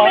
Oh,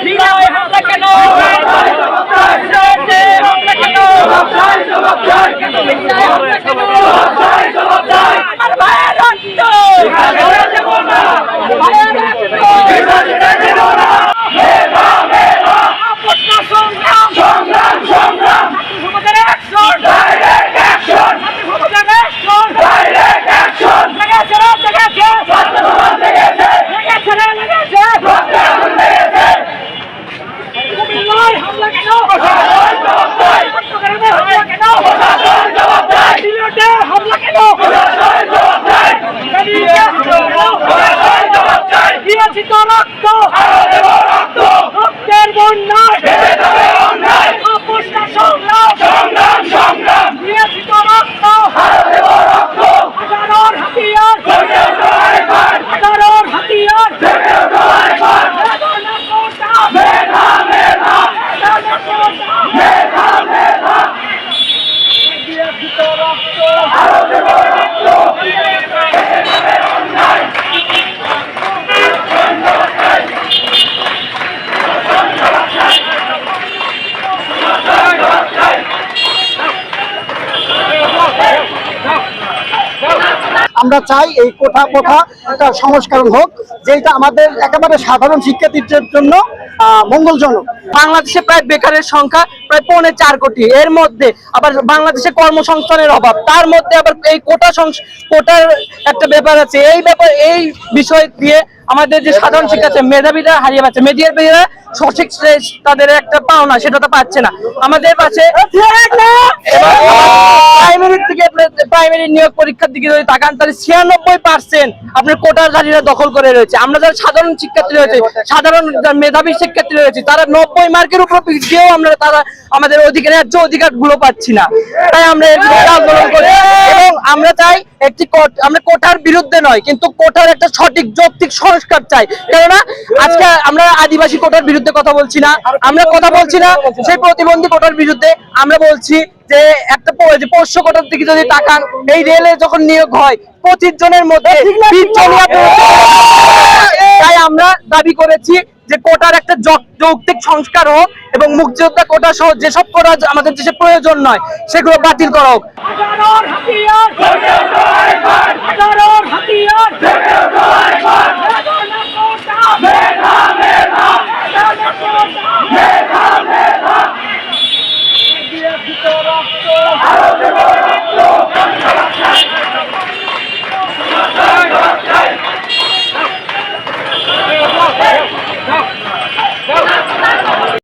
আমরা চাই এই কোঠা কোঠা একটা সংস্করণ হোক, যেটা আমাদের একেবারে সাধারণ শিক্ষার্থীদের জন্য মঙ্গলজনক। বাংলাদেশে প্রায় বেকারের সংখ্যা প্রায় পৌনে চার কোটি। এর মধ্যে আবার বাংলাদেশে কর্মসংস্থানের অভাব। তার মধ্যে আবার এই কোটা কোটার একটা ব্যাপার আছে। এই ব্যাপার এই বিষয় দিয়ে আমাদের যে সাধারণ শিক্ষার্থী মেধাবীরা হারিয়ে পাচ্ছে মেধাবীরা সঠিক তাদের একটা পাওনা, সেটা তো পাচ্ছে না। আমাদের পাশে প্রাইমারি থেকে প্রাইমারি নিয়োগ পরীক্ষার দিকে যদি তাকান, তাহলে ছিয়ানব্বই পার্সেন্ট আপনার কোটাধারীরা দখল করে রয়েছে। আমরা যারা সাধারণ শিক্ষার্থী রয়েছে, সাধারণ মেধাবী শিক্ষার্থী রয়েছে, তারা নব্বই মার্কের উপর দিয়েও আমরা তারা আমাদের অধিকার, ন্যায্য অধিকারগুলো পাচ্ছি না। তাই আমরা আন্দোলন করি এবং আমরা চাই একটি আমরা কোঠার বিরুদ্ধে নয় কিন্তু কোঠার একটা সঠিক যৌক্তিক সংস্কার চাই। কেননা আজকে আমরা আদিবাসী কোটার বিরুদ্ধে কথা বলছি না আমরা কথা বলছি না সেই প্রতিবন্ধী কোটার বিরুদ্ধে আমরা বলছি যে একটা পোষ্য কোটার দিকে যদি তাকান এই রেলে যখন নিয়োগ হয় পঁচিশ জনের মধ্যে বিশ জনই দাবি করেছি যে কোটার একটা যৌক্তিক সংস্কার হোক এবং মুক্তিযোদ্ধা কোটা সহ যেসব কোটা আমাদের দেশে প্রয়োজন নয়, সেগুলো বাতিল করা হোক।